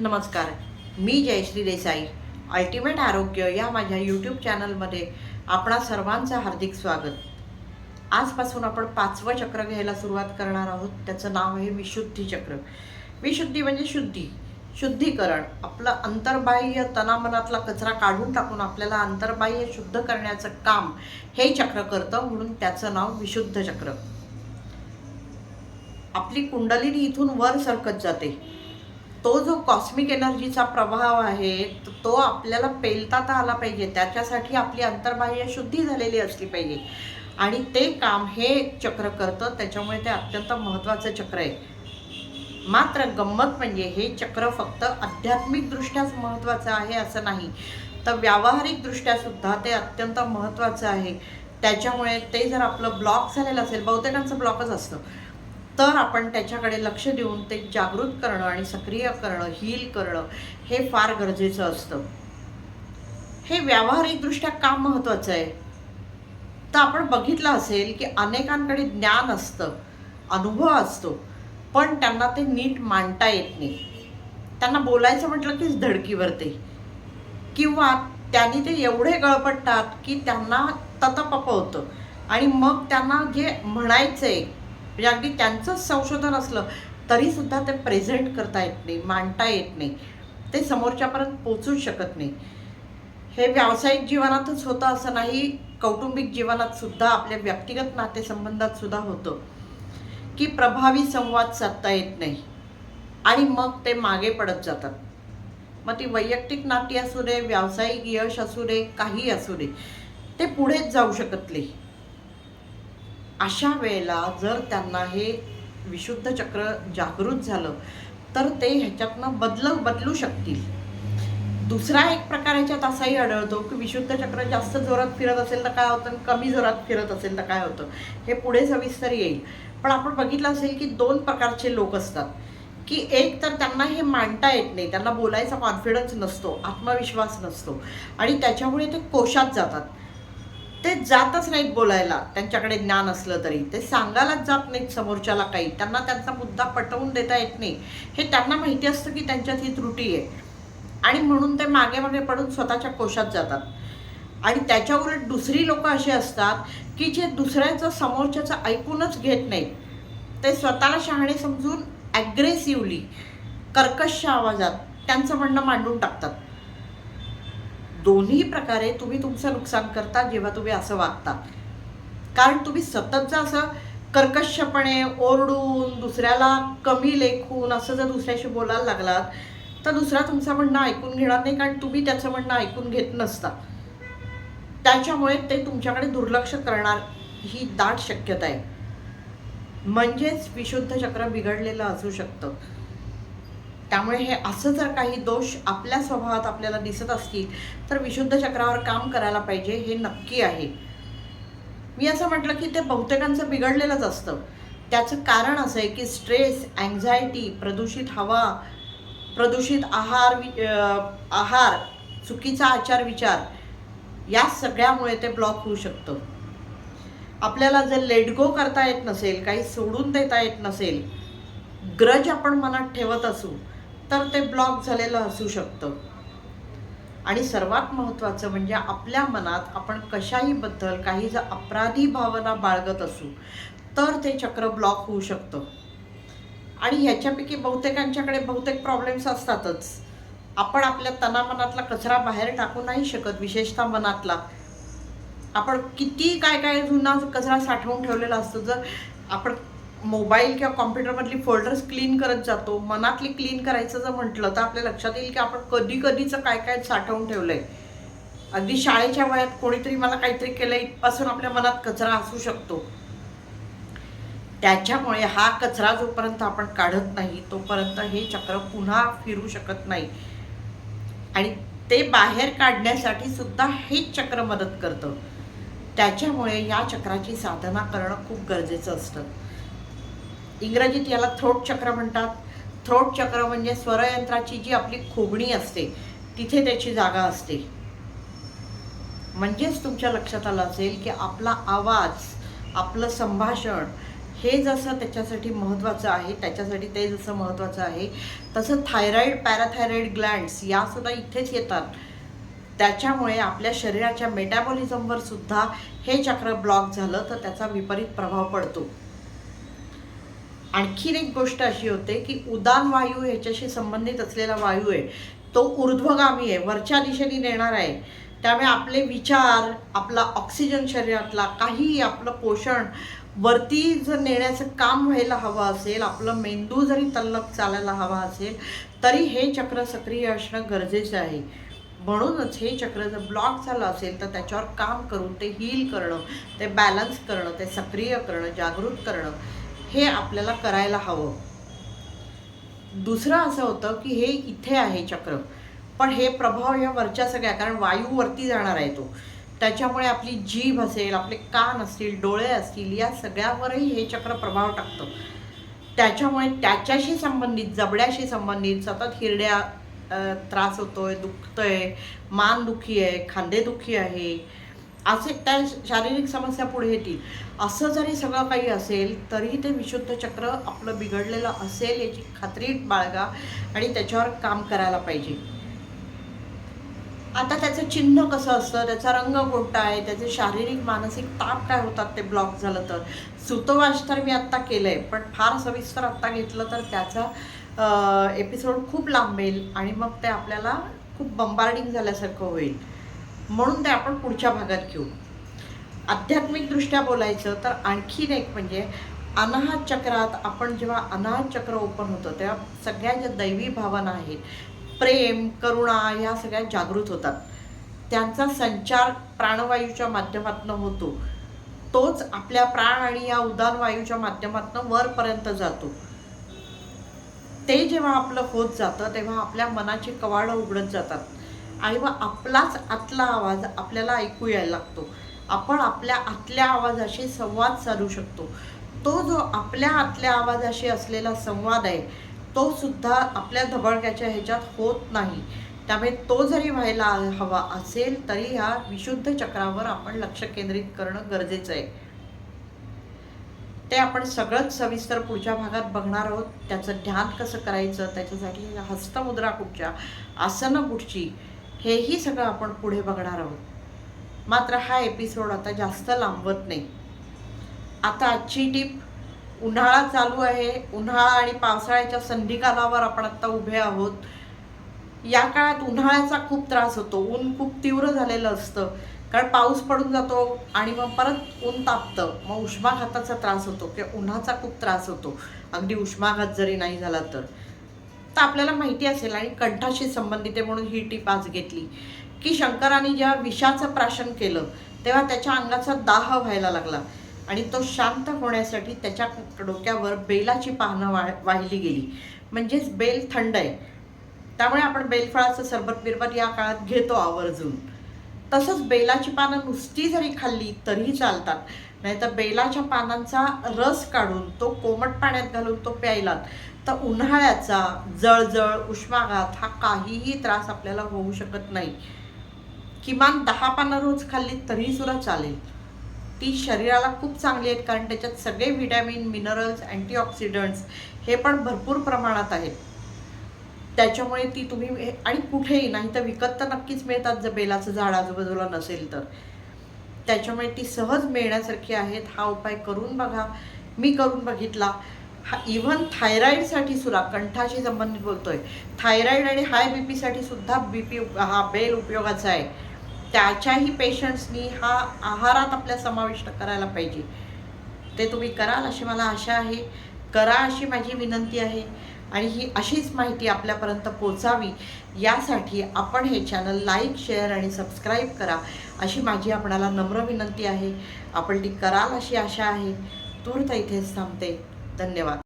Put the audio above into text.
नमस्कार. मी जयश्री देसाई अल्टिमेट आरोग्य या माझ्या यूट्यूब चॅनलमध्ये आपणा सर्वांचं हार्दिक स्वागत. आजपासून आपण पाचवं चक्र घ्यायला सुरुवात करणार आहोत. त्याचं नाव आहे विशुद्धी चक्र. विशुद्धी म्हणजे शुद्धी. शुद्धीकरण. आपलं अंतर्बाह्य तनामनातला कचरा काढून टाकून आपल्याला अंतर्बाह्य शुद्ध करण्याचं काम हे चक्र करतं म्हणून त्याचं नाव विशुद्ध चक्र. आपली कुंडलिनी इथून वर सरकत जाते. तो जो कॉस्मिक एनर्जीचा प्रभाव आहे तो आपल्याला पेलताता आला पाहिजे. त्याच्यासाठी आपली अंतर्बाह्य शुद्धी झालेली असली पाहिजे. आणि ते काम हे चक्र करतं. त्याच्यामुळे ते अत्यंत महत्त्वाचं चक्र आहे. मात्र गंमत म्हणजे हे चक्र फक्त आध्यात्मिकदृष्ट्याच महत्त्वाचं आहे असं नाही. तर व्यावहारिकदृष्ट्यासुद्धा ते अत्यंत महत्त्वाचं आहे. त्याच्यामुळे ते जर आपलं ब्लॉक झालेलं असेल बहुतेकांचं ब्लॉकच असतं. तर आपण त्याच्याकडे लक्ष देऊन ते जागृत करणं आणि सक्रिय करणं हील करणं हे फार गरजेचं असतं. हे व्यावहारिकदृष्ट्या का महत्त्वाचं आहे? तर आपण बघितलं असेल की अनेकांकडे ज्ञान असतं अनुभव असतो पण त्यांना ते नीट मांडता येत नाही. त्यांना बोलायचं म्हटलं की धडकीवर ते. किंवा त्यांनी ते एवढे गळपटतात की त्यांना ततपप होतं. आणि मग त्यांना जे म्हणायचं आहे म्हणजे अगदी त्यांचंच संशोधन असलं तरीसुद्धा ते प्रेझेंट करता येत नाही मांडता येत नाही. ते समोरच्यापर्यंत पोचूच शकत नाही. हे व्यावसायिक जीवनातच होतं असं नाही कौटुंबिक जीवनात सुद्धा आपल्या व्यक्तिगत नातेसंबंधात सुद्धा होतं की प्रभावी संवाद साधता येत नाही. आणि मग ते मागे पडत जातात. मग ती वैयक्तिक नाती असू दे व्यावसायिक यश असू दे काही असू दे ते पुढेच जाऊ शकत नाही. अशा वेळेला जर त्यांना हे विशुद्ध चक्र जागृत झालं तर ते ह्याच्यातनं बदल बदलू शकतील. दुसरा एक प्रकार ह्याच्यात असाही आढळतो की विशुद्ध चक्र जास्त जोरात फिरत असेल तर काय होतं? आणि कमी जोरात फिरत असेल तर काय होतं? हे पुढे सविस्तर येईल. पण आपण बघितलं असेल की दोन प्रकारचे लोक असतात. की एक तर त्यांना हे मांडता येत नाही. त्यांना बोलायचा कॉन्फिडन्स नसतो आत्मविश्वास नसतो. आणि त्याच्यामुळे ते कोशात जातात. ते जातच नाहीत बोलायला. त्यांच्याकडे ज्ञान असलं तरी. ते सांगायलाच जात नाहीत समोरच्याला काही. त्यांना त्यांचा मुद्दा पटवून देता येत नाही. हे त्यांना माहिती असतं की त्यांच्यात ही त्रुटी आहे. आणि म्हणून ते मागे मागे पडून स्वतःच्या कोशात जातात. आणि त्याच्या उलट दुसरी लोक अशी असतात की जे दुसऱ्याचं समोरच्याचं ऐकूनच घेत नाहीत. ते स्वतःला शहाणे समजून ॲग्रेसिव्हली कर्कश आवाजात त्यांचं म्हणणं मांडून टाकतात. दोन्ही प्रकारे तुम्ही तुमचं नुकसान करता जेव्हा तुम्ही असं वागता. कारण तुम्ही सतत जर असं कर्कशपणे ओरडून दुसऱ्याला कमी लेखून असं जर दुसऱ्याशी बोलायला लागलात तर दुसरा तुमचं म्हणणं ऐकून घेणार नाही कारण तुम्ही त्याचं म्हणणं ऐकून घेत नसता. त्याच्यामुळे ते तुमच्याकडे दुर्लक्ष करणार ही दाट शक्यता आहे. म्हणजेच विशुद्ध चक्र बिघडलेलं असू शकतं. त्यामुळे हे असं जर काही दोष आपल्या स्वभावात आपल्याला दिसत असतील तर विशुद्ध चक्रावर काम करायला पाहिजे हे नक्की आहे. मी असं म्हटलं की ते बहुतेकांचं बिघडलेलंच असतं. त्याचं कारण असं आहे की स्ट्रेस अँझायटी प्रदूषित हवा प्रदूषित आहार वि- आहार चुकीचा आचार विचार या सगळ्यामुळे ते ब्लॉक होऊ शकतं. आपल्याला जर लेटगो करता येत नसेल काही सोडून देता येत नसेल ग्रज आपण मनात ठेवत असू तर ते ब्लॉक झालेलं असू शकतं. आणि सर्वात महत्त्वाचं म्हणजे आपल्या मनात आपण कशाहीबद्दल काही जर अपराधी भावना बाळगत असू तर ते चक्र ब्लॉक होऊ शकतं. आणि ह्याच्यापैकी बहुतेकांच्याकडे बहुतेक प्रॉब्लेम्स असतातच. आपण आपल्या तनामनातला कचरा बाहेर टाकू नाही शकत विशेषतः मनातला. आपण किती काय काय जुना कचरा साठवून ठेवलेला असतो जर आपण मोबाईल किंवा कॉम्प्युटरमधली फोल्डर्स क्लीन करत जातो मनातली क्लीन करायचं जर म्हटलं तर आपल्या लक्षात येईल की आपण कधी कधीचं काय काय साठवून ठेवलंय. अगदी शाळेच्या वयात कोणीतरी मला काहीतरी केलं इथपासून आपल्या मनात कचरा असू शकतो. त्याच्यामुळे हा कचरा जोपर्यंत आपण काढत नाही तोपर्यंत हे चक्र पुन्हा फिरू शकत नाही. आणि ते बाहेर काढण्यासाठी सुद्धा हेच चक्र मदत करतं. त्याच्यामुळे या चक्राची साधना करणं खूप गरजेचं असतं. इंग्रजीत याला थ्रोट चक्र म्हणतात. थ्रोट चक्र म्हणजे स्वरयंत्राची जी आपली खोबणी असते तिथे त्याची जागा असते. म्हणजेच तुमच्या लक्षात आलं असेल की आपला आवाज आपलं संभाषण हे जसं त्याच्यासाठी महत्त्वाचं आहे त्याच्यासाठी ते जसं महत्त्वाचं आहे तसं थायरॉईड पॅराथायरॉईड ग्लँड्स यासुद्धा इथेच येतात. त्याच्यामुळे आपल्या शरीराच्या मेटाबॉलिझमवर सुद्धा हे चक्र ब्लॉक झालं तर त्याचा विपरीत प्रभाव पडतो. आणखीन एक गोष्ट अशी होते की उदान वायू ह्याच्याशी संबंधित असलेला वायू आहे तो ऊर्ध्वगामी आहे वरच्या दिशेने नेणार आहे. त्यामुळे आपले विचार आपला ऑक्सिजन शरीरातला काही आपलं पोषण वरती जर नेण्याचं काम व्हायला हवं असेल आपलं मेंदू जरी तल्लक चालायला हवा असेल तरी हे चक्र सक्रिय असणं गरजेचं आहे. म्हणूनच हे चक्र जर ब्लॉक झालं असेल तर त्याच्यावर काम करून ते हील करणं ते बॅलन्स करणं ते सक्रिय करणं जागृत करणं हे आपल्याला करायला हवं. दुसरं असं होतं की हे इथे आहे चक्र. पण हे प्रभाव या वरच्या सगळ्या कारण वायू वरती जाणार आहे तो. त्याच्यामुळे आपली जीभ असेल आपले कान असतील डोळे असतील या सगळ्यावरही हे चक्र प्रभाव टाकतं. त्याच्यामुळे त्याच्याशी संबंधित जबड्याशी संबंधित सतत हिरड्या त्रास होतोय दुखतंय मान दुखी आहे खांदेदुखी आहे असे त्या शारीरिक समस्या पुढे येतील. असं जरी सगळं काही असेल तरी ते विशुद्ध चक्र आपलं बिघडलेलं असेल याची खात्री बाळगा आणि त्याच्यावर काम करायला पाहिजे. आता त्याचं चिन्ह कसं असतं? त्याचा रंग कोणता आहे? त्याचे शारीरिक मानसिक ताप काय होतात ते ब्लॉक झालं तर? सुतवास तर मी आत्ता केलं आहे पण फार सविस्तर आत्ता घेतलं तर त्याचा एपिसोड खूप लांबेल आणि मग ते आपल्याला खूप बंबार्डिंग झाल्यासारखं होईल. म्हणून ते आपण पुढच्या भागात घेऊ. आध्यात्मिकदृष्ट्या बोलायचं तर आणखीन एक म्हणजे अनाहत चक्रात आपण जेव्हा अनाहत चक्र ओपन होतं तेव्हा सगळ्या ज्या दैवी भावना आहेत प्रेम करुणा ह्या सगळ्या जागृत होतात. त्यांचा संचार प्राणवायूच्या माध्यमातून होतो. तोच आपल्या प्राण आणि या उदान वायूच्या माध्यमातून वरपर्यंत जातो. ते जेव्हा आपलं होत जातं तेव्हा आपल्या मनाची कवाडं उघडत जातात. आणि मग आपलाच आतला आवाज आपल्याला ऐकू यायला लागतो. आपण आपल्या आतल्या आवाजाशी संवाद साधू शकतो. तो जो आपल्या आतल्या आवाजाशी असलेला संवाद आहे तो सुद्धा आपल्या धबडक्याच्या ह्याच्यात होत नाही. त्यामुळे तो जरी व्हायला हवा असेल तरी ह्या विशुद्ध चक्रावर आपण लक्ष केंद्रित करणं गरजेचं आहे. ते आपण सगळंच सविस्तर पुढच्या भागात बघणार आहोत. त्याचं ध्यान कसं करायचं? त्याच्यासाठी हस्तमुद्रा कुठच्या? आसनं कुठची हेही सगळं आपण पुढे बघणार आहोत. मात्र हा एपिसोड आता जास्त लांबवत नाही. आता आजची टीप उन्हाळा चालू आहे. उन्हाळा आणि पावसाळ्याच्या संधिकालावर आपण आत्ता उभे आहोत. या काळात उन्हाळ्याचा खूप त्रास होतो. ऊन खूप तीव्र झालेलं असतं. कारण पाऊस पडून जातो आणि मग परत ऊन तापतं. मग उष्माघाताचा त्रास होतो किंवा उन्हाचा खूप त्रास होतो. अगदी उष्माघात जरी नाही झाला तर. तर आपल्याला माहिती असेल आणि कंठाशी संबंधित आहे म्हणून ही टीप आज घेतली की शंकराने जेव्हा विषाचं प्राशन केलं तेव्हा त्याच्या अंगाचा दाह व्हायला लागला आणि तो शांत होण्यासाठी त्याच्या डोक्यावर बेलाची पानं वा वाहिली गेली. म्हणजेच बेल थंड आहे. त्यामुळे आपण बेलफळाचं सरबत बिरबत या काळात घेतो आवर्जून. तसंच बेलाची पानं नुसती जरी खाल्ली तरीही चालतात. नाहीतर बेलाच्या पानांचा रस काढून तो कोमट पाण्यात घालून तो प्यायलात तर उन्हाळ्याचा जळजळ उष्माघात हा काहीही त्रास आपल्याला होऊ शकत नाही. किमान दहा पानं रोज खाल्ली तरी सुद्धा चालेल. ती शरीराला खूप चांगली आहेत कारण त्याच्यात सगळे व्हिटॅमिन मिनरल्स अँटीऑक्सिडंट्स हे पण भरपूर प्रमाणात आहेत. त्याच्यामुळे ती तुम्ही आणि कुठेही नाही तर विकत तर नक्कीच मिळतात जर बेलाचं झाड आजूबाजूला नसेल तर. त्याच्यामुळे ती सहज मिळण्यासारखी आहेत. हा उपाय करून बघा. मी करून बघितला. हा इव्हन थायरॉईडसाठी सुद्धा कंठाशी संबंधित बोलतोय. थायरॉईड आणि हाय बी पीसाठी सुद्धा बी पी हा बेल उपयोगाचा आहे. त्याच्याही पेशंट्सनी हा आहारात आपल्या समाविष्ट करायला पाहिजे. ते तुम्ही कराल अशी मला आशा आहे. करा अशी माझी विनंती आहे. आणि ही अशीच माहिती आपल्यापर्यंत पोचावी यासाठी आपण हे चॅनल लाईक शेअर आणि सबस्क्राईब करा अशी माझी आपणाला नम्र विनंती आहे. आपण ती कराल अशी आशा आहे. तूर्त इथेच थांबते. धन्यवाद.